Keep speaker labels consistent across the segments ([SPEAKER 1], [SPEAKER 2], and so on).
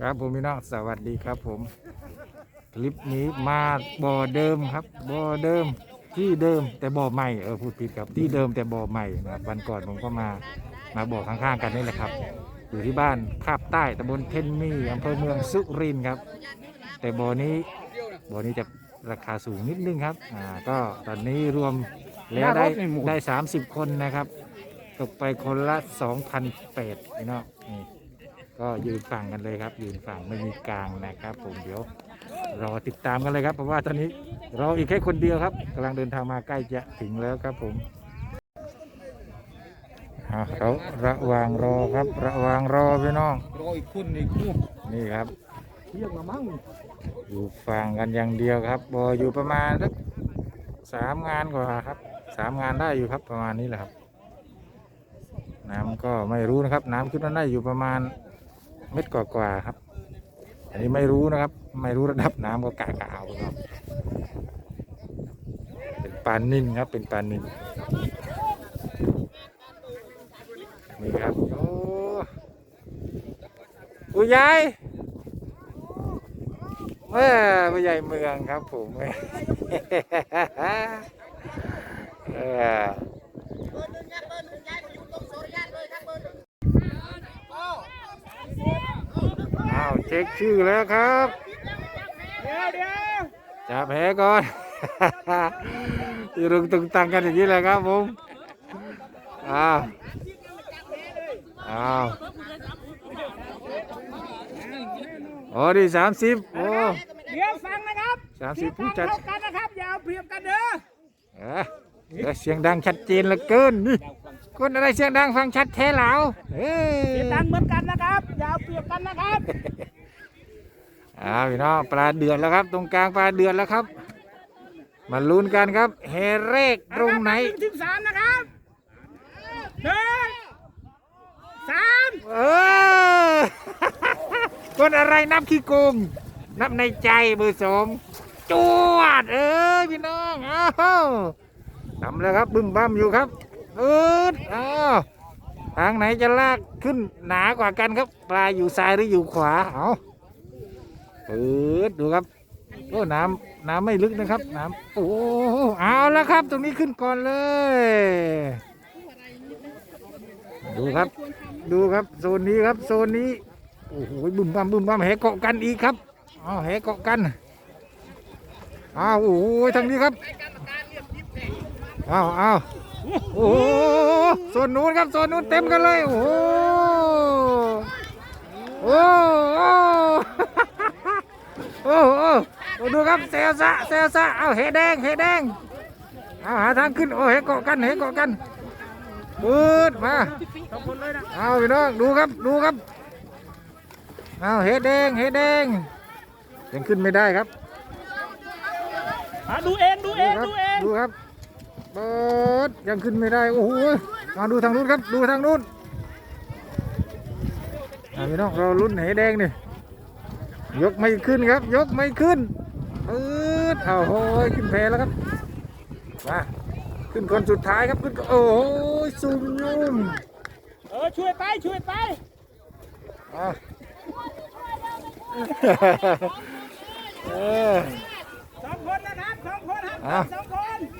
[SPEAKER 1] ครับผมพี่น้องสวัสดีครับผม คลิปนี้มาบ่อเดิมครับบ่อเดิมที่เดิมแต่บ่อใหม่เออพูดผิดครับที่เดิมแต่บ่อใหม่นะครับวันก่อนผมก็มามาบ่อข้างๆกันนี่แหละครับ อยู่ที่บ้านคาบใต้ตำบลเทนมีอำเภอเมืองสุรินทร์ครับ แต่บ่อนี้บ่อนี้จะราคาสูงนิดนึงครับอ่าก็ตอนนี้รวมแล้วได้ได้ 30 คนนะครับ ตกไปคนละ2,008พี่น้องนี่ ก็ยืนฝั่งกันเลยครับ ยืนฝั่งไม่มีกลางนะครับผมเดี๋ยวรอติดตามกันเลยครับเพราะว่าตอนนี้รออีกแค่คนเดียวครับกำลังเดินทางมาใกล้จะถึงแล้วครับผมอ่าเขาระหวางรอครับระหวางรอพี่น้อง
[SPEAKER 2] รออีกคนอีกคู่
[SPEAKER 1] นี่ครับ
[SPEAKER 2] เที่ยงละมั้ง
[SPEAKER 1] อยู่ฝั่งกันอย่างเดียวครับบออยู่ประมาณสักสามงานกว่าครับสามงานได้อยู่ครับประมาณนี้แหละครับ น้ำก็ไม่รู้นะครับ น้ำขึ้นมาได้อยู่ประมาณ เม็ดกว่าๆครับ อันนี้ไม่รู้นะครับ ไม่รู้ระดับน้ำก็กะกะเอาครับ เป็นปลานิ่นครับ เป็นปลานิ่นนี่ครับโอ้อุยยายเมื่อผู้ใหญ่เมืองครับผมเออาวเช็คชื่อแล้วครับ
[SPEAKER 2] เดี๋ยวเดี๋ยว
[SPEAKER 1] จับแผลก่อนอยู่รุงตึงตังกันอย่างนี้แหละครับผมอ้าวอ้าวโอ้ดีสามสิบโอ้
[SPEAKER 2] เดี๋ยวฟังนะครับ
[SPEAKER 1] สามสิบผู้จัด
[SPEAKER 2] เท่ากันนะครับอย่าเอาเปรียบกันเด้อ
[SPEAKER 1] เอ้ยเดี๋ยวเสียงดังชัดเจนเหลือเกินนี่ คนอะไรเสียงดังฟังชัดแท้เหลาเอ้ย
[SPEAKER 2] เสียงดังเหมือนกันนะครับอย่าเอาเปรียบกันนะครับ
[SPEAKER 1] อ่าพี่น้องปลาเดือดแล้วครับ ตรงกลางปลาเดือดแล้วครับ มาลุ้นกันครับเฮเรกตรงไหน
[SPEAKER 2] นึ่งถึงสามนะครับหนึ่งสาม
[SPEAKER 1] เออคนอะไรนับขี้โกงนับในใจเบอร์สองจวดเอ้ยพี่น้องอ้าวทำแล้วครับบึ้มบั้มอยู่ครับ เอออ้าวทางไหนจะลากขึ้นหนากว่ากันครับ ปลาอยู่ซ้ายหรืออยู่ขวา เอาเปิดดูครับโอ้น้ำน้ำไม่ลึกนะครับ น้ำโอ้เอาแล้วครับ ตรงนี้ขึ้นก่อนเลย ดูครับ ดูครับโซนนี้ครับโซนนี้โอ้โหบึ้มบั้มบึ้มบั้มแหเกาะกันอีกครับอ้าวแหเกาะกันอ้าวโอ้โหทางนี้ครับอ้าวอ้าว โอ้โหโซนนู้นครับโซนนู้นเต็มกันเลย โอ้โหโอ้โหโอ้โหโอ้ดูครับเซลซะเซลซะเอาแหแดงแหแดงเอาหาทางขึ้นโอ้แหเกาะกันแหเกาะกันปืดมา
[SPEAKER 2] ขอบคุณเลยนะ
[SPEAKER 1] เอาพี่น้องดูครับดูครับเอาเฮ็ดแดงเฮ็ดแดงยังขึ้นไม่ได้ครับ
[SPEAKER 2] อะดูเองดูเอง
[SPEAKER 1] ครับ
[SPEAKER 2] ดูเอง
[SPEAKER 1] ดูครับ เปิดยังขึ้นไม่ได้ โอ้โหมาดูทางนู้นครับ ดูทางนู้นเอาพี่น้องเราลุ้นเฮ็ดแดงนี่ยกไม่ขึ้นครับ ยกไม่ขึ้นปืดเอาโหยขึ้นแพแล้วครับมาขึ้นคนสุดท้ายครับขึ้นโอ้โหซุ่มยุ่ม
[SPEAKER 2] เออช่วยไปช่วยไป
[SPEAKER 1] อะเออ
[SPEAKER 2] สองคนนะครับส อ้า
[SPEAKER 1] ว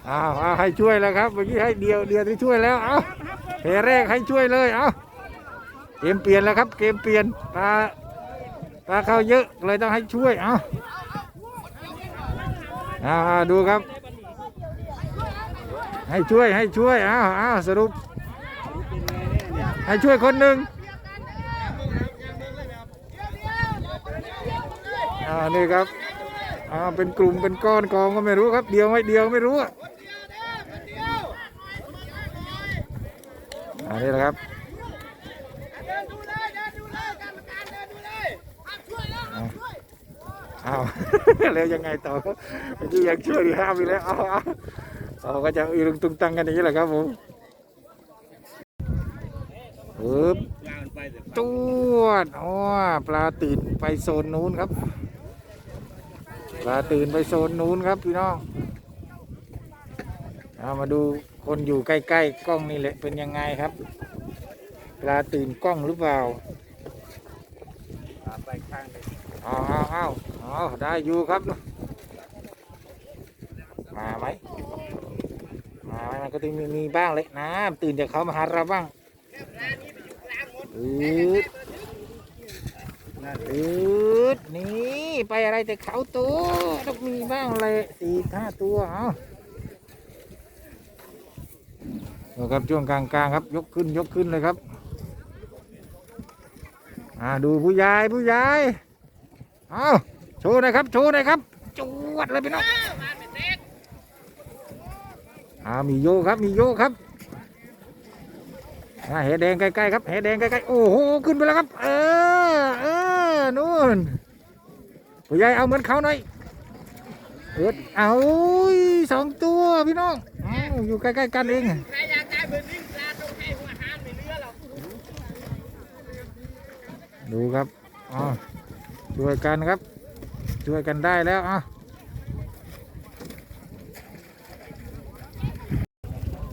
[SPEAKER 1] อ้าวให้ช่วยแล้วครับเมื่อกี้ให้เดียวเดียวที่ช่วยแล้วเอา
[SPEAKER 2] ครับ
[SPEAKER 1] เพแรกให้ช่วยเลยเอาเกมเปลี่ยนแล้วครับ เกมเปลี่ยนปลาปลาเข้าเยอะเลยต้องให้ช่วยเอาเอาเอาดูครับ ให้ช่วยให้ช่วยเอาเอาสรุป ให้ช่วยคนหนึ่งอ่านี่ครับ อ่าเป็นกลุ่มเป็นก้อนกองก็ไม่รู้ครับ เดียวไม่เดียวไม่รู้อะอันนี้แหละครับ
[SPEAKER 2] เรรมการเดินดูเลยห้ามช่วยแล้ว
[SPEAKER 1] เอาอ้าวแล้วยังไงต่อครับเมื่อกี้ยังช่วยดีห้ามอีกแล้วเอาเอาก็จะอีรุงตุงตังกันอย่างนี้แหละครับผมปึ๊บจวดอ๋อปลาตื่นไปโซนนู้นครับ ลาตื่นไปโซนนู้นครับพี่น้องเอามาดูคนอยู่ใกล้ๆกล้องนี่แหละเป็นยังไงครับปลาตื่นกล้องหรือเปล่า
[SPEAKER 2] ไปข้างเลย
[SPEAKER 1] เอาเอาเอาเอาได้อยู่ครับ มาไหมมาไหมมันก็ต้องมีมีบ้างเลยนะตื่นจากเขามาหาเราบ้างอืด อืดนี่ไปอะไรแต่เขาตัวต้องมีบ้างเลยสี่ห้าตัวเอาดูครับช่วงกลางๆครับ ยกขึ้นยกขึ้นเลยครับอ่าดูผู้ใหญ่ผู้ใหญ่เอาโชว์หน่อยครับโชว์หน่อยครับจวดเลยพี่น้องอ่ามีโยครับมีโยครับอ่าเหแดงใกล้ๆครับเหแดงใกล้ๆโอ้โหขึ้นไปแล้วครับ เออเออ นู่นผู้ใหญ่เอาเหมือนเขาหน่อยเอิดเอาสองตัวพี่น้องเอาอยู่ใกล้ๆกันเอง
[SPEAKER 2] ใครอยากได้เบอร์นิ่งปลาต้องให้หัวหางในเรือเรา
[SPEAKER 1] ดูครับอ๋อช่วยกันครับ ช่วยกันได้แล้วอะ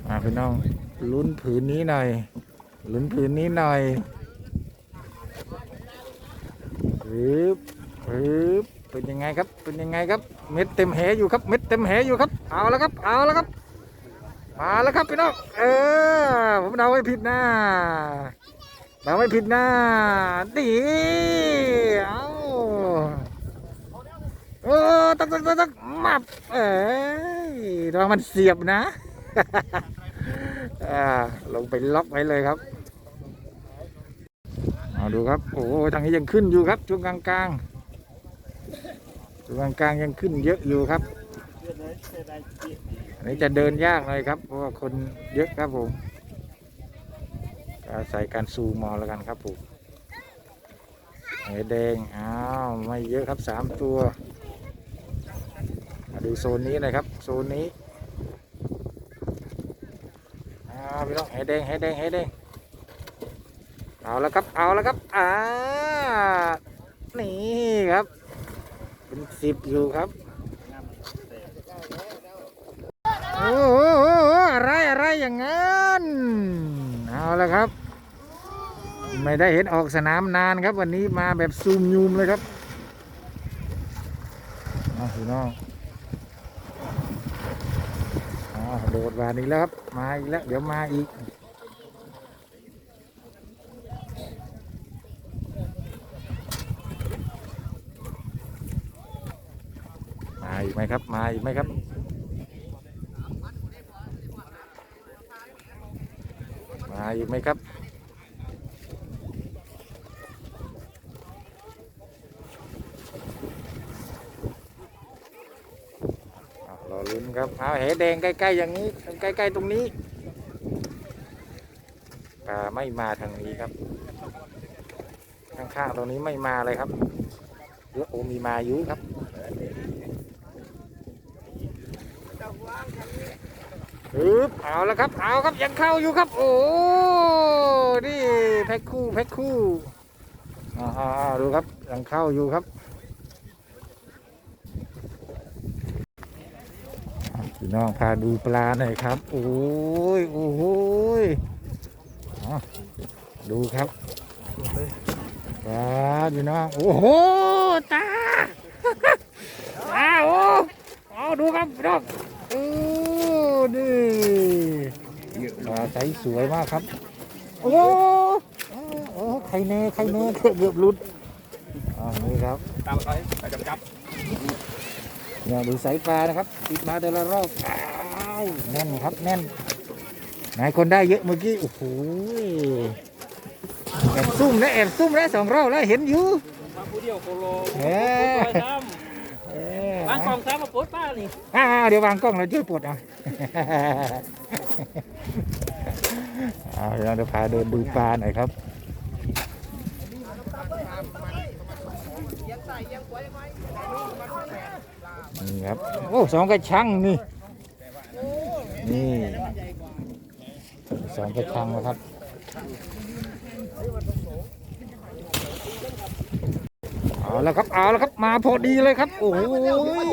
[SPEAKER 1] อะพี่น้องลุ้นผืนนี้หน่อยลุ้นผืนนี้หน่อยึบปึ๊บเป็นยังไงครับ เป็นยังไงครับ เม็ดเต็มแหอยู่ครับ เม็ดเต็มแหอยู่ครับ เอาแล้วครับ เอาแล้วครับ มาแล้วครับพี่น้อง เออ ผมเดาไม่ผิดนะเราไม่ผิดนะดีเอาโอ้ตักตักตักตักมับเอ้ยระวังมันเสียบนะ อ่า ลงไปล็อกไว้เลยครับ เอาดูครับ โอ้ทางนี้ยังขึ้นอยู่ครับ ช่วงกลางกลางๆช่วงกลางๆยังขึ้นเยอะอยู่ครับอันนี้จะเดินยากหน่อยครับ เพราะว่าคนเยอะครับผมอาศัยการซูมอแล้วกันครับผมไอ้แดง อ้าว ไม่เยอะครับสามตัว มาดูโซนนี้น่อยครับ โซนนี้ อ้าวพี่น้องไอ้แดงไอ้แดงไอ้แดง เอาแล้วครับ เอาแล้วครับ อ่า นี่ครับ เป็นสิบอยู่ครับ โอ้โหอะไรอะไรอย่างนั้น เอาและครับ ไม่ได้เห็นออกสนามนานครับ วันนี้มาแบบซูมยูมเลยครับเอาพี่น้องอ๋อโดดวานอีกแล้วครับ มาอีกแล้ว เดี๋ยวมาอีก อีกไหมครับมาอีกไหมครับมาอีกไหมครับเอรอลุ้นครับเอาแหแดงใกล้ๆอย่างนี้ใกล้ๆตรงนี้ปลาไม่มาทางนี้ครับข้างๆตรงนี้ไม่มาเลยครับเยอะโอมีมาอยู่ครับ ฮึบเอาแล้วครับ เอาครับยังเข้าอยู่ครับ โอ้ นี่แพ็คคู่แพ็คคู่อ่าดูครับยังเข้าอยู่ครับพี่น้องพาดูปลาหน่อยครับ โอ้ยโอ้โหยอดูครับปลาพี่น้องโอ้โหตาตาโอ้เอาดูครับพี่น้อง โอ้นี่ปลาใสสวยมากครับ โอ้โอ้โอ้ไข่เน่ไข่เน่เกือบหลุดอ่านี่ครับ
[SPEAKER 2] ตามไปไปจับจับ
[SPEAKER 1] เนี่ยดูสายปลานะครับ ติดมาแต่ละรอบอ้าวแน่นครับแน่นไหนคนได้เยอะเมื่อกี้โอ้โหแอบซุ่มนะแอบซุ่มนะสองรอบแล้วเห็นอยู่
[SPEAKER 2] มาผู้เดียวโคโล
[SPEAKER 1] เอ๊ะ
[SPEAKER 2] ปล่อยซ้
[SPEAKER 1] เอ๊ะำ
[SPEAKER 2] วางกองซ้ำมาปลดป้านี่
[SPEAKER 1] อ่าเดี๋ยววางกล้องแล้วช่วยปลดเอาเอาเดี๋ยวเราพาเดินดูปลาหน่อยครับนี่ครับโอ้สองกระชังนี่นี่สองกระชังนะครับ เอาแล้วครับเอาแล้วครับมาพอดีเลยครับ โอ้ย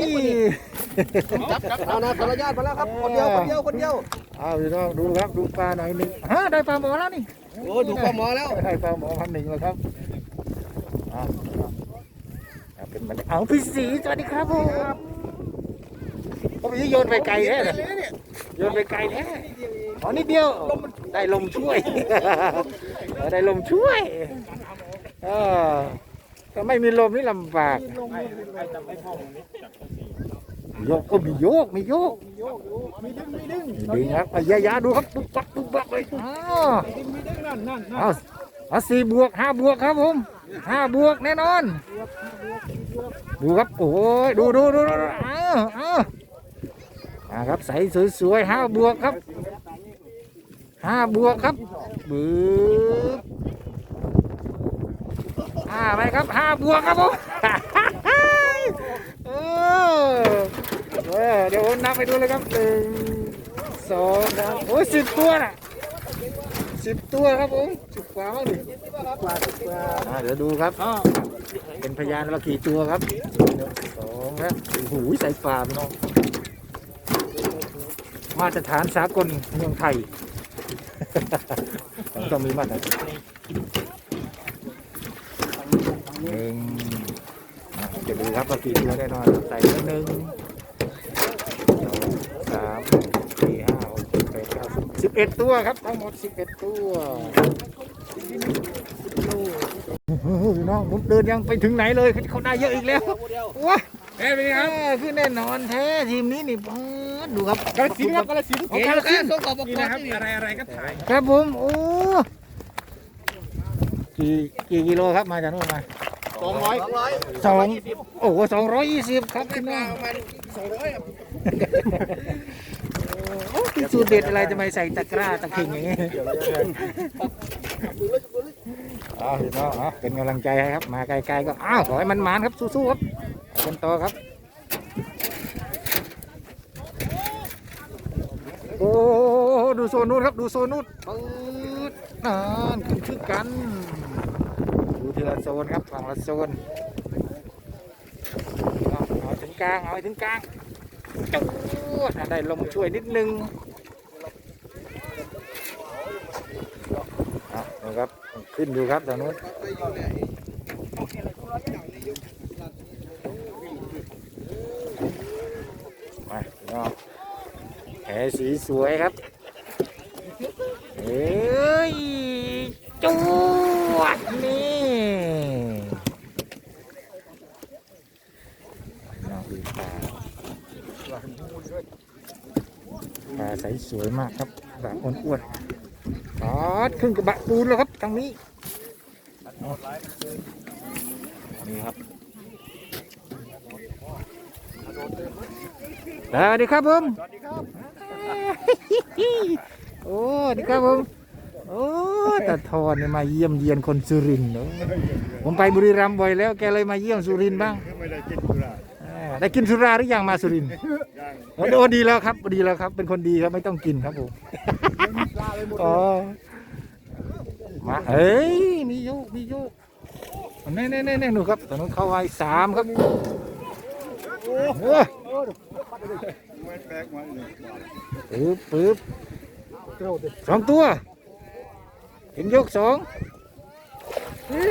[SPEAKER 2] จับจับเอานะขออนุญาตมาแล้วครับคนเดียวคนเดียวคนเดียว
[SPEAKER 1] เอาพี่น้องดูครับดูปลาหน่อยหนึ่งฮะได้ปลาหมอแล้วนี่
[SPEAKER 2] โอ้ดูปลาหมอแล้ว
[SPEAKER 1] ได้ปลาหมอพันหนึ่งแล้วครับเอาเป็นมันเอาพี่สีสวัสดีครับผมผมโยนไปไกลแท้เลยโยนไปไกลแท้อ๋อนิดเดียว ได้ลมช่วยเออได้ลมช่วยเออ ถ้าไม่มีลมนี่ลำบากโยกก็มีโยกมีโยก
[SPEAKER 2] มีดึงมีดึง
[SPEAKER 1] มีดึงครับเอาอยาอยาดูครับปุ๊บปักปุ๊บปักเลยอ้าว
[SPEAKER 2] ดึงมีดึงนั่นนั่นนั่น
[SPEAKER 1] เอาเอาสี่บวกห้าบวกครับผมห้าบวกแน่นอน ดูครับโอ้ยดูดูดูดูดูอ้าวอ้าวมาครับใสสวยๆห้าบวกครับห้าบวกครับบึ๊บ ห้าไปครับห้าบวกครับผมเออเออเดี๋ยวผมนับไปดูเลยครับหนึ่งสองสามโอ้ยสิบตัวน่ะสิบตัวครับผมสิบกว่ามั้งดิ
[SPEAKER 2] กว่าสิบกว่า
[SPEAKER 1] อ่าเดี๋ยวดูครับเป็นพยานเรากี่ตัวครับสองครับโอ้โหใส่ปลาพี่น้องมาตรฐานสากลเมืองไทย ต้องต้องมีมาตรฐานห นึ่งอะจะดูครับว่ากี่ตัวแน่นอนใส่แล้วหนึ่งสองสามสี่ห้าหกเจ็ดแปดเก้าสิบสิบเอ็ดตัวครับทั้งหมดสิบเอ็ดตัวโอ้โหพี่น้องผมเดินยังไปถึงไหนเลยเขาได้เยอะอีกแล้วว้า
[SPEAKER 2] เฮ้ยเป็นไงครับ
[SPEAKER 1] คือแน่นอนแท้ทีมนี้นี่ป๊าดดูครับ
[SPEAKER 2] กระสินครับกระสิน
[SPEAKER 1] โอเคแล้วกัน
[SPEAKER 2] ส่งขอบคุณนะครับอะไรอะไรก็ถ่าย
[SPEAKER 1] ครับผมโอ้กี่กี่กิโลครับมาจากนู่นมา
[SPEAKER 2] สองร้อยสองร้อย
[SPEAKER 1] สองโอ้โหสองร้อยยี่สิบครับพี่น้อง
[SPEAKER 2] ประมาณสองร้อยครับ
[SPEAKER 1] โอ้กินสูตรเด็ดอะไรจะไม่ใส่ตะกร้าตะเข่งอย่างงี้อ้าวพี่น้องอะเป็นกำลังใจให้ครับ มาไกลๆก็อ้าวขอให้มันมานครับสู้ๆครับไปกันต่อครับ โอ้ดูโซนนู้นครับดูโซนนู้นปืดนานขึ้นชื่อกันดูที ละโซนครับฝั่งละโซนเอาถึงกลางเอาถึงกลางจูดได้ลมช่วยนิดนึงนะครับขึ้นอยู่ครับตอนนู้นมาพี่น้องแผลสีสวยครับเอ้ยจูวดนี่น้องดูปลาปลา ใสสวยมากครับปลาอ้วนๆปอดขึ้นกระบะปูนแล้วครับทางนี้นี่ครับสวัสดีครับผม
[SPEAKER 2] สวัสดีครับ
[SPEAKER 1] โอ้นี่ครับผมโอ้ตาทอนเนี่ยมาเยี่ยมเยียนคนสุรินทร์เนอะผมไปบุรีรัมย์บ่อยแล้วแกเลยมาเยี่ยมสุรินทร์บ้าง
[SPEAKER 2] ไม่ได้กินกุหลาบ
[SPEAKER 1] อ่า ได้กินสุราหรือยังมาสุรินทร์
[SPEAKER 2] ย่าง
[SPEAKER 1] โอ้โอ้ดีแล้วครับดีแล้วครับ เป็นคนดีครับไม่ต้องกินครับผม
[SPEAKER 2] ปลาเลยหมด
[SPEAKER 1] อ๋อมาเอ้ยมีโยกมีโยกแน่แน่แน่แน่หนูครับตอนนู้นเข้าไว้สามครับเออ
[SPEAKER 2] ไม่แปลกมาเลย
[SPEAKER 1] ปึ๊บปึ๊บสองตัวเห็นยกสอง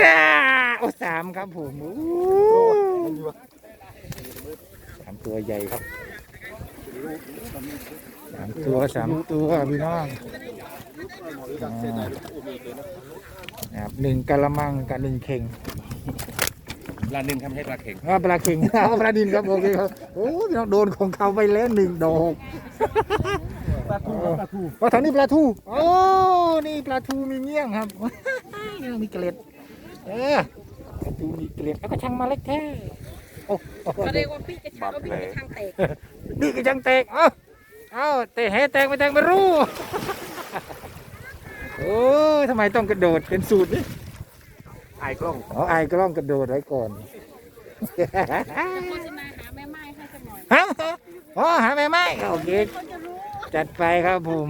[SPEAKER 1] น่าโอ้สามครับผมโอ้สาม ตัวใหญ่ครับสามตัวสามตัวพี่น้องอ่าครับหนึ่งกะละมังกับหนึ่งเข่ง
[SPEAKER 2] ปลาหนึ่งทำให้ปลาเข่ง
[SPEAKER 1] อ่าปลาเข่งเอาปลาดินครับโอเคครับโอ้พี่น้องโดนของเขาไปแล้วหนึ่งดอก
[SPEAKER 2] ปลาทูปลาทู
[SPEAKER 1] โอ้ทางนี้ปลาทูโอ้นี่ปลาทูมีเงี้ยงครับมีเกล็ดเออปลาทูมีเกล็ดแล้วก็ช่างมาเล็กแท้ โอ้โอ้
[SPEAKER 3] เขาเรียกว่าพี่กระชังก็พี่กระชังแตก
[SPEAKER 1] นี่ก็ช่างแตกเอ้าเอ้าแต่แหแตกไม่แตกไม่รู้โอ้ยทำไมต้องกระโดดเป็นสูตรนี่
[SPEAKER 2] ไอ้กล้อง
[SPEAKER 1] อ๋อไอ้กล้องกระโดดไว้ก่อน
[SPEAKER 3] จะโฆษณาหาแม่ไม้ให้สักหน่อย
[SPEAKER 1] ฮะอ๋อหาแม่ไม้โอเค
[SPEAKER 3] คนจะรู้
[SPEAKER 1] จัดไปครับผม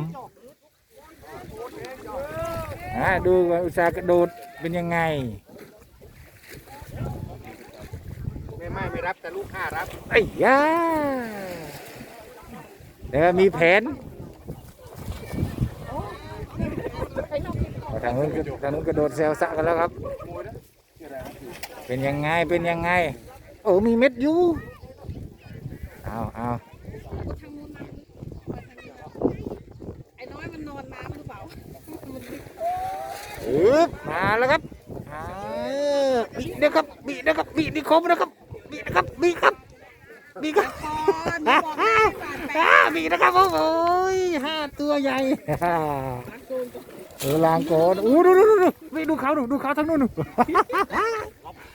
[SPEAKER 1] อ่าดูว่าอุตสาห์กระโดดเป็นยังไง
[SPEAKER 2] ไม่ไม่ไม่รับแต่ลูกค้ารับ
[SPEAKER 1] ไอ้ยาเดี๋ยวมีแผนทางนู้นก็ทางนู้นกระโดดแซวสะกันแล้วครับ เป็นยังไงเป็นยังไงโอ้มีเม็ดอยู่เอาเอา
[SPEAKER 3] ทางนู้นมาไอ้น้อยมันนอนน้ำหรือเปล่า
[SPEAKER 1] อึ๊บมาแล้วครับอ่าบีนะครับบีนะครับบีนี่คมนะครับบีนะครับบี ครับบีครับ
[SPEAKER 3] ก่อนบอกให้ฝากแป
[SPEAKER 1] อ่าบีนะครับผมโอ้ยห้าตัวใหญ่เออลางก่อนอู้ดูดูดูดูไม่ดูเขาดูดูเขาทั้งนู้นดู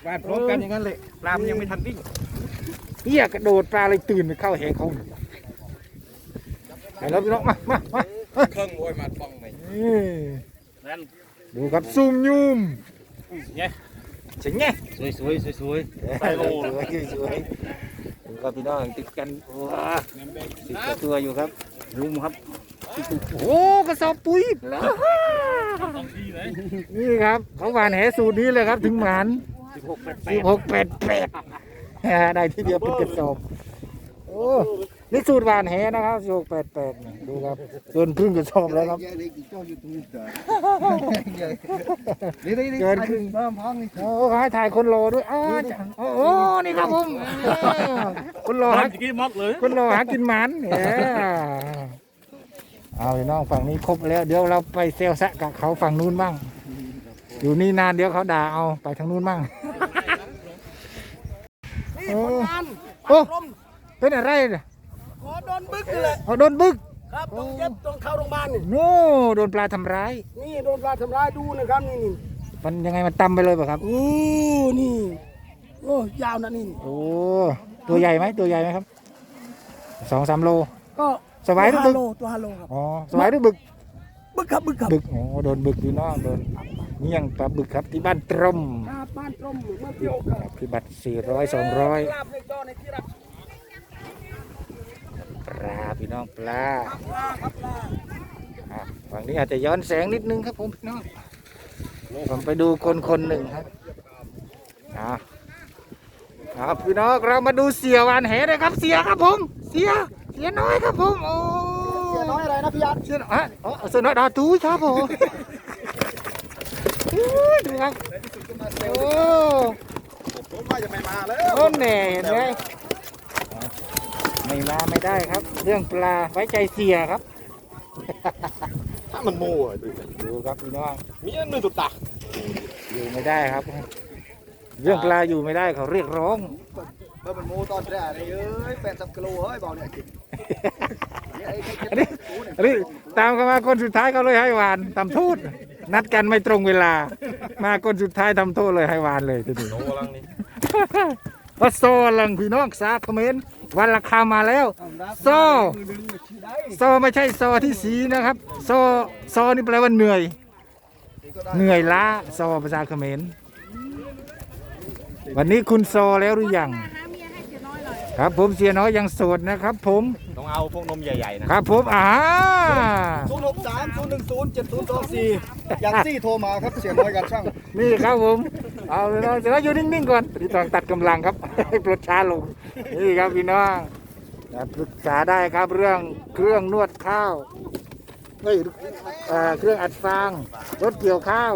[SPEAKER 2] แวดพร้อมกันอย่างนั้นเลยปลามันยังไม่ทันวิ่ง
[SPEAKER 1] เฮียกระโดดปลาเลยตื่นไปเข้าแหงเขาไปแล้วพี่น้องมามามา
[SPEAKER 2] เครื่องมวยมาฟ้องไหม
[SPEAKER 1] นี่
[SPEAKER 2] นั่น
[SPEAKER 1] ดูครับซุ่มยุ่ม
[SPEAKER 2] เนี่ย
[SPEAKER 1] เจ๋งไง
[SPEAKER 2] สวยสวยสวยสวย
[SPEAKER 1] ไปโลสวยสวยดูครับพี่น้องติดกันว้าสิบกว่าตัวอยู่ครับ
[SPEAKER 2] รุมครับ
[SPEAKER 1] โอ้กระสอบปุ๋ยแล้วนี่ครับเขาหวานแหสูตรนี้เลยครับ ถึงหมาน
[SPEAKER 2] สิบหกแปดแป
[SPEAKER 1] สิบ
[SPEAKER 2] ด
[SPEAKER 1] หกแปดแปดได้ที่เดียวเป็นกระสอบโอ้นี่สูตรหวานแหนะครับสิบหกแปดแปด ดูครับจนครึ่งกระสอบแล้วครับ
[SPEAKER 4] นี่นี่นี่
[SPEAKER 1] เกินครึ่ง
[SPEAKER 4] เพิ่มพ้องนี่
[SPEAKER 1] โอ้ให้ถ่ายคนรอด้วยอ้าวจ้ะโอ้โหนี่ครับผมคนรอหา
[SPEAKER 2] เมื่อกี้มอกเลย
[SPEAKER 1] คนรอหากินหมันเนี่ยเอาพี่น้องฝั่งนี้ครบแล้ว เดี๋ยวเราไปเซลซะกับเขาฝั่งนู้นบ้าง อยู่นี่นานเดี๋ยวเขาด่าเอาไปทางนู้นบ้าง
[SPEAKER 2] นี่ผลงาน
[SPEAKER 1] โอ้
[SPEAKER 2] ลม
[SPEAKER 1] เป็นอะไรเนี่ย
[SPEAKER 2] ขอโดนบึกนี่แหละ
[SPEAKER 1] เอาโดนบึก
[SPEAKER 2] ครับต้องเย็บต้องเข้าโรงพยาบาลนี่
[SPEAKER 1] โน่โดนปลาทำร้าย
[SPEAKER 2] นี่โดนปลาทำร้ายดูนะครับนี่นี่
[SPEAKER 1] มันยังไงมันตำไปเลยเปล่ะครับ
[SPEAKER 2] โอ้นี่โอ้ยาวนะนี่
[SPEAKER 1] โอ้ตัวใหญ่ไหมตัวใหญ่ไหมครับสองสามโล
[SPEAKER 2] ก็
[SPEAKER 1] สบายหรือ
[SPEAKER 2] ตัว
[SPEAKER 1] บึ
[SPEAKER 2] ฮั
[SPEAKER 1] ก
[SPEAKER 2] ลโหลตัวฮัลโหลครับ
[SPEAKER 1] อ๋อสบายหรือบึก
[SPEAKER 2] บึกครับบึกครับ
[SPEAKER 1] บึกโอ้โดนบึกอยู่เนอกโดนเมี่ยงปลาบึกครับที่บ้านตรม
[SPEAKER 2] ครับบ้านตรมเมื่อเที่ยวครับ
[SPEAKER 1] พี่บัตรสี่ร้อยสองร้อย
[SPEAKER 2] ลาบในจอในที่รับ
[SPEAKER 1] ป ลาพี่น้องปลา
[SPEAKER 2] ครับลา
[SPEAKER 1] อะฝั่งนี้อาจจะย้อนแสงนิดนึงครับผมพี่น้องผมไปดูคนคนหนึ่งครับอะอะพี่น้องเรามาดูเสียวานแหนะครับเสียครับผมเสียเสียน้อยครับผมโอ้
[SPEAKER 2] เสียน้อยอะไรนะพี่ยัด
[SPEAKER 1] เสียน้อยอะอ๋อเสียน้อยดาตูครับผมดูครับโอ้
[SPEAKER 2] ผมว่าจะไม่มาแล้ว
[SPEAKER 1] โอ้แน่เห็นไหม ไม่มาไม่ได้ครับ เรื่องปลาไว้ใจเสียครับ
[SPEAKER 2] ถ้ามันโม่อะดู
[SPEAKER 1] ดูครับพี่น้อง
[SPEAKER 2] มีอันหนึ่งตุกตา
[SPEAKER 1] อยู่ไม่ได้ครับ เรื่องปลาอยู่ไม่ได้เขาเรียกร้อง
[SPEAKER 4] เพิ่มมันโมตอนแรกนี่เอ้ยแปดสิบกิโลเฮ้ยเบาเนี่ยกิน
[SPEAKER 1] อันนี้อันนี้ตามเขามาคนสุดท้ายเขาเลยให้วานทำโทษนัดกันไม่ตรงเวลา มาคนสุดท้ายทำโทษเลยให้วานเลยทีนี้
[SPEAKER 2] โอ้ลังนี่
[SPEAKER 1] ว่าโซลังพี่น้องสาคอมเขมนต์ วันราคามาแล้ว โซ่โซไม่ใช่โซที่สีนะครับ โซโซนี่แปลว่าเหนื่อย เหนื่อยล้าโซภาษาเขมรวันนี้คุณโซแล้วหรือยัง ครับผมเสียน้อยยังโสดนะครับผม
[SPEAKER 2] ต้องเอาพวกนมใหญ่ๆนะครับ
[SPEAKER 1] ผมอ่า
[SPEAKER 4] ศูนย์หกสามศูนย์หนึ่งศูนย์เจ็ดศูนย์สองสี่อย่างซี่โทรมาครับเสียน้อยกันช่าง
[SPEAKER 1] นี่ครับผมเอาเลยนะเดี๋ยวอยู่นิ่งๆก่อนพี่ต้องตัดกำลังครับให้ปลดช้าลงนี่ครับพี่น้องนะปรึกษาได้ครับเรื่องเครื่องนวดข้าวเอ้ยเอ่อเครื่องอัดฟางรถเกี่ยวข้าว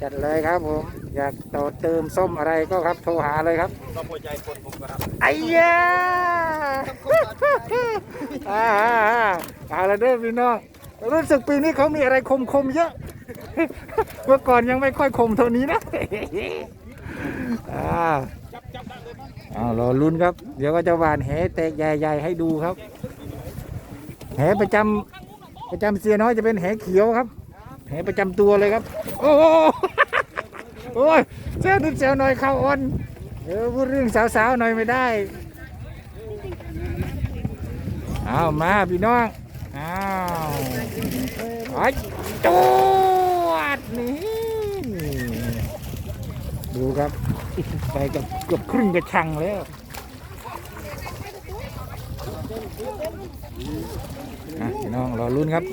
[SPEAKER 1] จัดเลยครับผม อยากต่อเติมส้มอะไรก็ครับโทรหาเลยครับ
[SPEAKER 2] ต้องหัวใจคนผมก็รับ
[SPEAKER 1] ไอ้ยาอ่าๆเอาละเด้อพี่น้องรู้สึกปีนี้เขามีอะไรคมๆเยอะ เมื่อก่อนยังไม่ค่อยคมเท่านี้นะอ่าเอารอลุ้นครับ เดี๋ยวก็จะหวานแหแตกใหญ่ๆให้ดูครับ แหประจำประจำเสียน้อยจะเป็นแหเขียวครับ แหประจำตัวเลยครับ โอ้ โอ้ยเซลนิดเซลหน่อยเข้าอ่อนเออพูดเรื่องสาวๆหน่อยไม่ได้เอามาพี่น้องอ้าวไอ้จวดนี่ดูครับไปกับเกือบครึ่งกระชังแล้วพี่น้องรอลุ้นครับ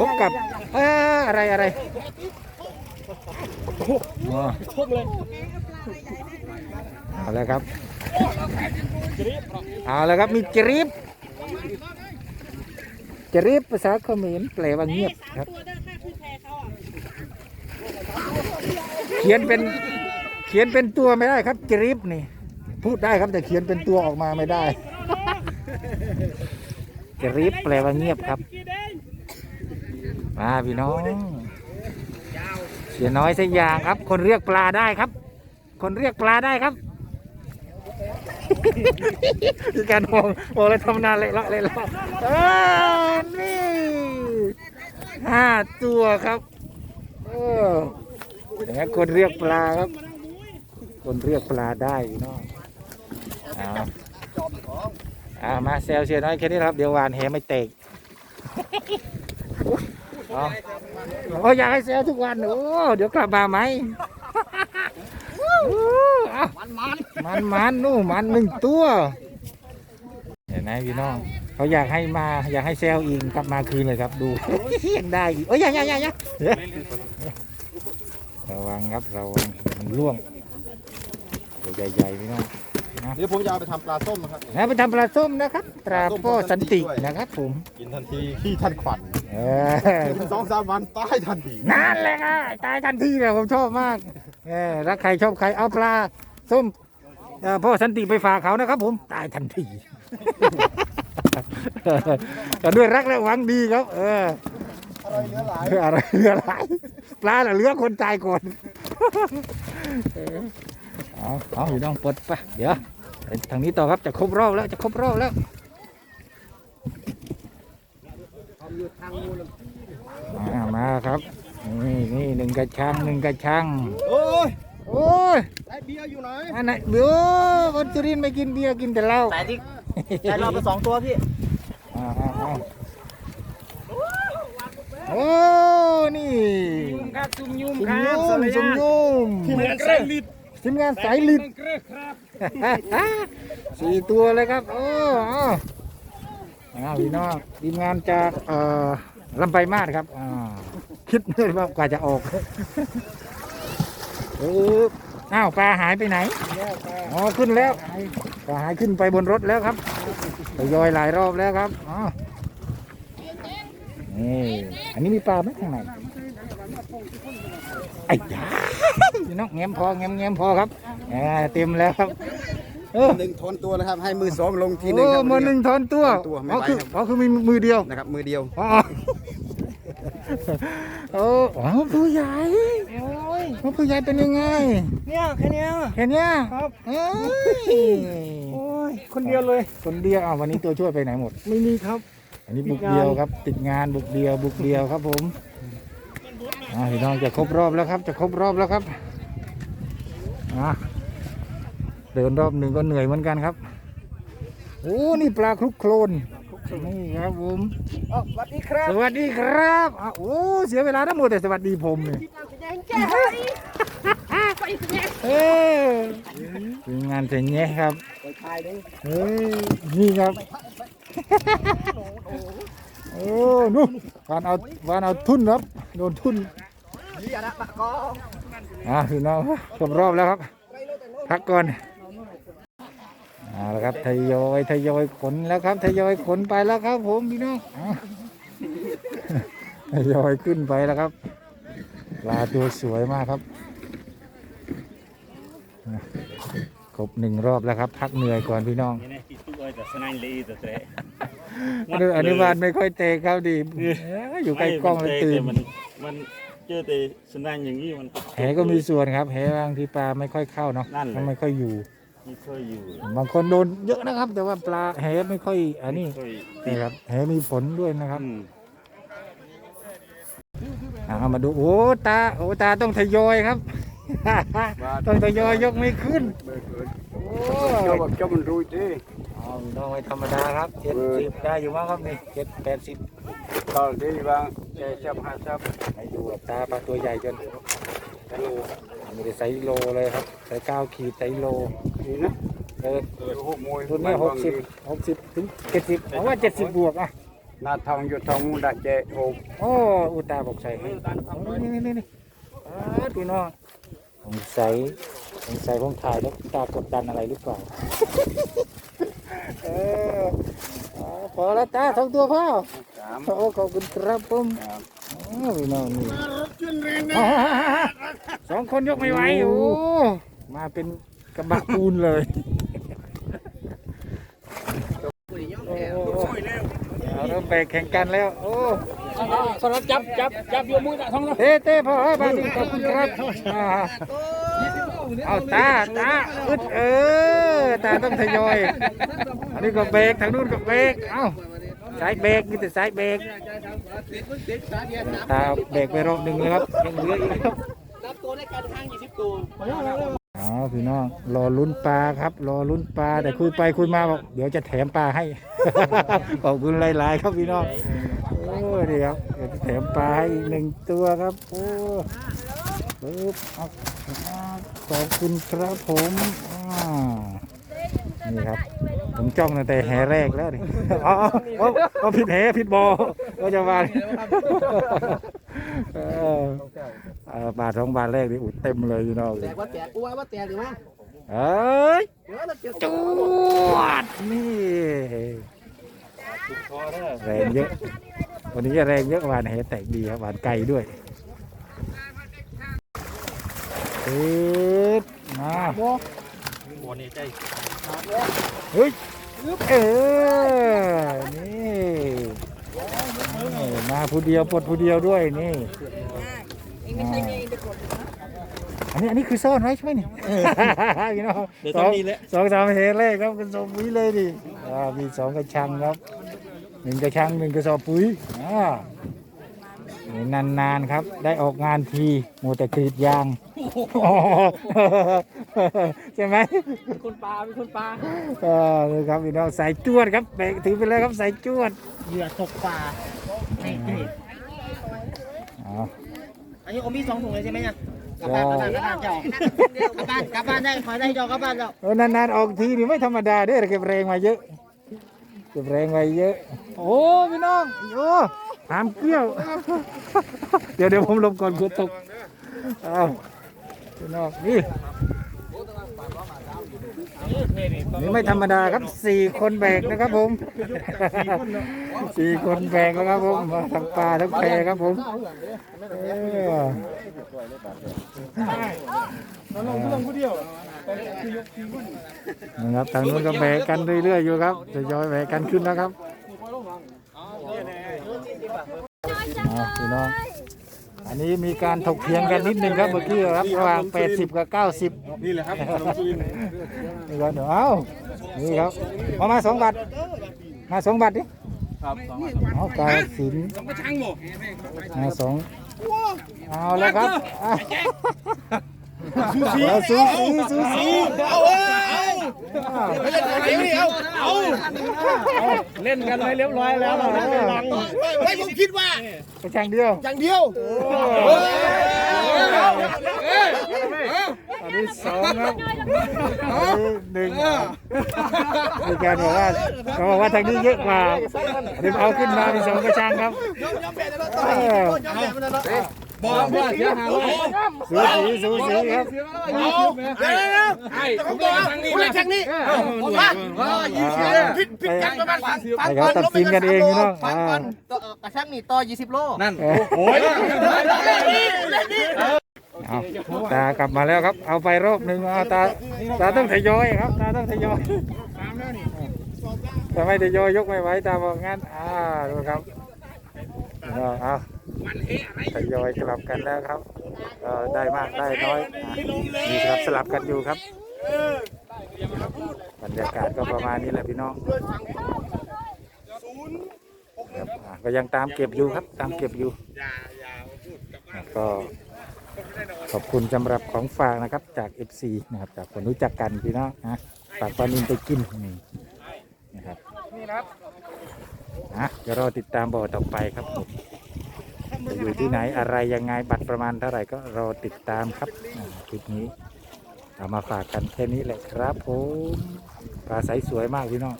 [SPEAKER 1] พบกับเอออะไรอะไร อ๋อเอาแล้วครับ เอาแล้วครับมีจรีบจรีบภาษาเขมรแปลว่าเงียบครับ
[SPEAKER 3] เขี
[SPEAKER 1] ยนเป็นเขียนเป็นตัวไม่ได้ครับกริปนี่ พูดได้ครับแต่เขียนเป็นตัวออกมาไม่ได้กริปแปลว่าเงียบครับมาพี่น้อง เสียน้อยสักอย่างครับ คนเรียกปลาได้ครับ คนเรียกปลาได้ครับมีการมองมองแล้วทำนานเลยละเลยละเออนี่ห้าตัวครับเอออย่างนั้นคนเรียกปลาครับ คนเรียกปลาได้พี่น้องเอาเอามาแซวเสียน้อยแค่นี้ครับ เดี๋ยววานแหไม่เตก โอ้ยอยากให้แซวทุกวันโอ้เดี๋ยวกลับมาไหมเอา
[SPEAKER 2] มันมัน
[SPEAKER 1] มันมันนู่นมันหนึ่งตัวเห็นไหมพี่น้องเขาอยากให้มาอยากให้แซวอีกกลับมาคืนเลยครับดูยังได้อีกโอ้ยอย่าอย่าอย่าอย่าระวังครับระวังมันล่วงตัวใหญ่ๆพี่น้อง
[SPEAKER 4] เดี๋ยวผมจะเอาไปทำปลาส้มนะครับ
[SPEAKER 1] นะไปทำปลาส้มนะครับ ปลาโป้สันตินะครับผม
[SPEAKER 4] กินทันทีขี้ทันขวัญ
[SPEAKER 1] เออ
[SPEAKER 4] สองสามวันตายทันที
[SPEAKER 1] นั่นเลยค่ะตายทันทีเลยผมชอบมากเออรักใครชอบใครเอาปลาส้มเอ่อพ่อสันติไปฝากเขานะครับ ผมตายทันที แต่ด้วยรักและหวังดีครับ เออ
[SPEAKER 4] อะไรเหลือหลาย
[SPEAKER 1] เรืออะไรเรืออะไรปลาน่ะเรือคนตายก่อน เออเอาเอาอยู่น้องปลดไปเดี๋ยวไป ทางนี้ต่อครับจะครบรอบแล้วจะครบรอบแล้วมามาครับ นี่นี่หนึ่งกระชังหนึ่งกระชัง
[SPEAKER 4] โอ้ย
[SPEAKER 1] โอ้ย
[SPEAKER 4] ได้เบียร์อยู่ไหน
[SPEAKER 1] อันไหนเดี๋ยวคนสุรินทร์ไม่กินเบียร์กินแต่เหล้า
[SPEAKER 2] แต่ที่แต่เราไปสองตัวพี่
[SPEAKER 1] อ่าอ่าอ่าโอ้ นี่
[SPEAKER 2] ครับจุ่มยุ่ม
[SPEAKER 1] สุ
[SPEAKER 2] ค
[SPEAKER 1] ม
[SPEAKER 2] รั
[SPEAKER 1] ยุ่
[SPEAKER 2] บ
[SPEAKER 1] มสุมยุ่ม
[SPEAKER 2] ทีมงานเร่งลิด
[SPEAKER 1] ทีมงานสายลิด
[SPEAKER 2] เกลือครับ
[SPEAKER 1] สี่ตัวเลยครับ โอ้อ้าววพี่น้องทีมงานจากเอ่อลำไปมาดครับคิดเลยว่ากว่าจะออกเอออ้าวปลาหายไปไหนอ๋อขึ้นแล้วปลาหายขึ้นไปบนรถแล้วครับทยอยหลายรอบแล้วครับอ๋อนี่อันนี้มีปลาไหมข้างในไอ้ยาพี่น้องแง้มพอแง้มแง้มพอครับ แหมเต็มแล้วครับเออ
[SPEAKER 4] หนึ่งทอนตัวนะครับ ให้มือสองลงทีหนึง
[SPEAKER 1] โอ้
[SPEAKER 4] ครับ
[SPEAKER 1] มือหนึ่งทอนตัว
[SPEAKER 4] ทอนตัวไม่
[SPEAKER 1] อ๋อ
[SPEAKER 4] ไหว
[SPEAKER 1] คือ
[SPEAKER 4] ครับ
[SPEAKER 1] อ๋อคือมีมือเดียว
[SPEAKER 4] นะครับมือเดียว
[SPEAKER 1] อ๋อโอ้อ๋อตัวใหญ่โอ้ยตัวใหญ่เป็นยังไง
[SPEAKER 2] เนี่ยแค่เนี้ย
[SPEAKER 1] เห็นยัง
[SPEAKER 2] ครับ
[SPEAKER 1] เอ้ย
[SPEAKER 2] โอ้ย คนเดียวเลย
[SPEAKER 1] คนเดียวอ้าววันนี้ตัวช่วยไปไหนหมด
[SPEAKER 2] ไม่มีครับ
[SPEAKER 1] อันนี้บุกเดียวครับ ติดงานบุกเดียว บุกเดียวครับผมอ่าพี่น้องจะครบรอบแล้วครับ จะครบรอบแล้วครับอะ เดินรอบหนึ่งก็เหนื่อยเหมือนกันครับ โอ้นี่ปลาคลุกโคลนนี่ครับผม
[SPEAKER 2] อ๋อสวัสดีครับ
[SPEAKER 1] สวัสดีครับอะโอ้เสียเวลาทั้งหมดแต่สวัสดีผมเนี่ยเออเป็นงานแต่แง่ครับ
[SPEAKER 2] ไปทายเลย
[SPEAKER 1] เฮ้ยนี่ครับโอ้นู่นวานเอาวานเอาทุนครับโดนทุน
[SPEAKER 2] อย่าละปะกอ
[SPEAKER 1] อะพี่น้องครบรอบแล้วครับ พักก่อน เอาละครับทยอยทยอยขนแล้วครับทยอยขนไปแล้วครับ ผมพี่น้องอะทยอยขึ้นไปแล้วครับปลาตัวสวยมากครับอะครบหนึ่งรอบแล้วครับ พักเหนื่อยก่อนพี่น้อง
[SPEAKER 5] นี่ที่ตู้ไอ้แต่สนานลีแต่เตะ
[SPEAKER 1] อนุอนุบาลไม่ค่อยเตะครับดิเอ้ยอยู่ใกล้กล้องเลยตื่น
[SPEAKER 5] มันมันเจอแต่สนานอย่างนี้มัน
[SPEAKER 1] แหก็มีส่วนครับแหบางทีปลาไม่ค่อยเข้าเนาะ
[SPEAKER 5] นั่นแหละ
[SPEAKER 1] มันไม่ค่อยอยู่
[SPEAKER 5] ไม่ค่อยอยู่
[SPEAKER 1] บางคนโดนเยอะนะครับ แต่ว่าปลาแหไม่ค่อยอันนี้
[SPEAKER 5] ไม่ค่อย
[SPEAKER 1] นี่ครับแหมีผลด้วยนะครับ
[SPEAKER 5] อืม
[SPEAKER 1] เอามาดูโอ้ตาโอ้ตาต้องทยอยครับ ต้องทยอยยกไม่ขึ้นโอ้
[SPEAKER 4] เจ้าบอกเจ้ามันรู้ดิ
[SPEAKER 1] เอาต้องไม่ธรรมดาครับเจ็ดสิบได้อยู่มั้งครับนี่เจ็ดแปดสิบ
[SPEAKER 4] ตอนที่ว่าเจ๊จับหาจับ
[SPEAKER 1] ให้ดูแบบตาปลาตัวใหญ่จนกิโล ไม่ได้ไซส์โลเลยครับไซส์เก้าขีดไซส์โล
[SPEAKER 4] นี่นะ
[SPEAKER 1] เออ
[SPEAKER 4] หกมวย
[SPEAKER 1] รุ่นนี้หกสิบหกสิบถึงเจ็ดสิบเอาว่าเจ็ดสิบบวกอะ
[SPEAKER 4] หน้าทองอยู่ทองมูดาเจ๊โอ้
[SPEAKER 1] โอ้อุตาบอกใส่ให้โอ้นี่นี่นี่นี่อ้าวพี่น้อง สงสัยสงสัยผมถ่ายแล้วตากดดันอะไรหรือเปล่า เอออ๋อพอแล้วตาสองตัวพ่อ
[SPEAKER 4] สาม
[SPEAKER 1] โอ้ขอบคุณครับผม
[SPEAKER 4] ครับ
[SPEAKER 1] โอ้พี่น้องนี่อ๋อสองคนยกไม่ไหวโอ้มาเป็นกระบะปูนเลยโอ้เอาเริ่มแบกแข่งกันแล้ว โอ้
[SPEAKER 2] คนละจับจับจับโยมือท้อง
[SPEAKER 1] เต้เต้พ่อเฮ้ยบาดีขอบคุณครับเอาตาตาอึดเออตาต้องทยอยอันนี้ก็เบรกทางนู้นก็เบรกเอ้าสายเบรกมีแต่สายเบรกตาเบรกไปรอบหนึ่งเลยครับยังเหลืออีกครับ
[SPEAKER 2] รับตัวในการทางยี่สิบตัว
[SPEAKER 1] อ๋อพี่น้องรอลุ้นปลาครับ รอลุ้นปลาแต่คุยไปคุยมาบอกเดี๋ยวจะแถมปลาให้ขอบคุณหลายๆครับพี่น้อง โอ้ดีครับเดี๋ยวจะแถมปลาให้อีกหนึ่งตัวครับ โอ้ปึ๊บเอาขอบคุณครับผมอ่านี่ครับ ผมจ้องตั้งแต่แห่แรกแล้วนี่อ๋ออ๋ออ๋อผิดแห่ผิดบอก็จะมาเออเออบาทสองบาทแรกนี่อุดเต็มเลยพี่น้อง
[SPEAKER 2] แตกว่าแตกกูว่าว่าแตกหรือมั้ง
[SPEAKER 1] เอ้ย
[SPEAKER 2] เดี๋ยวเราเจอ
[SPEAKER 1] จวดนี่แรงเยอะ วันนี้แรงเยอะหวานแหแตกดีครับหวานไก่ด้วยติดมาเฮ้ยเออนี่นี่มาผู้เดียวปลดผู้เดียวด้วยนี่อ่าอันนี้อันนี้คือซ่อนไว้ใช่ไหมนี่พี่น้อง
[SPEAKER 5] เดี๋ยว
[SPEAKER 1] ส
[SPEAKER 5] ต้
[SPEAKER 1] อ
[SPEAKER 5] องงมีแล้ว
[SPEAKER 1] สองสามเฮเล่ครับกระสอบปุ๋ยเลยดิอ่ามีสองกระชังครับ หนึ่งกระชังหนึ่งกระสอบปุ๋ยอ่านี่นานๆครับ ได้ออกงานทีโมแต่กรีดยางอ๋อใช่ไหม
[SPEAKER 2] คนปลาเป็นคนปลา
[SPEAKER 1] เออนี่ครับพี่น้องใส่จวดครับแบกถือไปเลยครับใส่จวด
[SPEAKER 2] เหยื่อตกปลานี่นี่
[SPEAKER 1] อ๋อ
[SPEAKER 2] อันนี้โอมีสองถุงเลยใช่ไหมเนี่ยกลับบ้านกลับบ้านกลับบ้านเจ้ากลับบ้านกลับบ้านได้ขอได้เจ้ากลับบ้านเจ้า
[SPEAKER 1] เออนานๆออกทีนี่ไม่ธรรมดาเด้อเก็บแรงมาเยอะ เก็บแรงมาเยอะ โอ้พี่น้องโอ้หามเกลี้ยว เดี๋ยวเดี๋ยวผมลงก่อนกลัวตกเอาพี่น้องนี่นี่ไม่ธรรมดาครับสี่คนแบกนะครับผมสี่คนแบกแล้วครับผมมาทั้งปลาทั้งแพครับผมเอองกูเดียว นะครับทางนู้นก็แบกกันเรื่อยๆอยู่ครับทยอยแบกกันขึ้นแล้วครับพี่น้องอันนี้มีการถกเถียงกันนิดนึงครับเมื่อกี้ครับระหว่าง 80 กับ 90
[SPEAKER 4] นี่แหละครับขนมจีน
[SPEAKER 1] นี่ครับเดี๋ยวเอานี่ครับเอามาสองบาทมาสองบาทดิ
[SPEAKER 4] ครับสอง
[SPEAKER 1] เอากาสิน
[SPEAKER 2] มด
[SPEAKER 1] มาสองเอาแล้วครับ สูสีสูสีสูสี
[SPEAKER 2] เอาเอาเล่นอะไรนี่เอาเอา
[SPEAKER 4] เล่นกันไว้เรียบร้อยแล้วเราได้ลัง
[SPEAKER 2] ไม่ผมคิดว่า
[SPEAKER 1] กระชังเดียว
[SPEAKER 2] อย่างเดียว
[SPEAKER 1] อันนี้สองครับอันนี้หนึ่งมีการบอกว่าเขาบอกว่าทางนี้เยอะกว่าอันนี้เอาขึ้นมาเป็นสองกระชังครับ
[SPEAKER 2] ยอมยอมแพ้แล้วต่อยยอมแพ้แล้ว ต่อย
[SPEAKER 4] บอกว่าเสียหาย
[SPEAKER 1] สูสีสูสีครับ
[SPEAKER 2] เอาเดี๋ยวไอ้ผมบอกคุณเล่นแข่งนี้ผมว่าผิดผิดกันประมาณฟังฟัง
[SPEAKER 1] ให้เขาตัดสินกันเองพี่น้องอ่า
[SPEAKER 2] กระชังนี่ต่อ20โล
[SPEAKER 4] นั่น
[SPEAKER 1] เออ
[SPEAKER 4] โอ้ย
[SPEAKER 2] เล่นนี่เล่นนี่
[SPEAKER 1] เอาตากลับมาแล้วครับ เอาไปรอบหนึ่งเอาตาตาต้องทยอยครับ ตาต้องทยอยถ้าไมทยอยยกไม่ไหวตาบอกงั้นอ่าดูครับเอา ทยอยกลับกันแล้วครับก็ได้มากได้น้อยอ่ามีสลับสลับกันอยู่ครับบรรยากาศก็ประมาณนี้แหละพี่น้องครับก็ยังตามเก็บอยู่ครับตามเก็บอยู่ก็ขอบคุณสำหรับของฝากนะครับจาก FC นะครับจากคนรู้จักกันพี่น้องนะฝากปลานินไปกินนี่นะครับนะเดี๋ยวรอติดตามบ่อต่อไปครับผม จะอยู่ที่ไหนอะไรยังไงบัตรประมาณเท่าไหร่ก็รอติดตามครับคลิปนี้เอามาฝากกันแค่นี้แหละครับผมปลาใสสวยมากพี่น้อง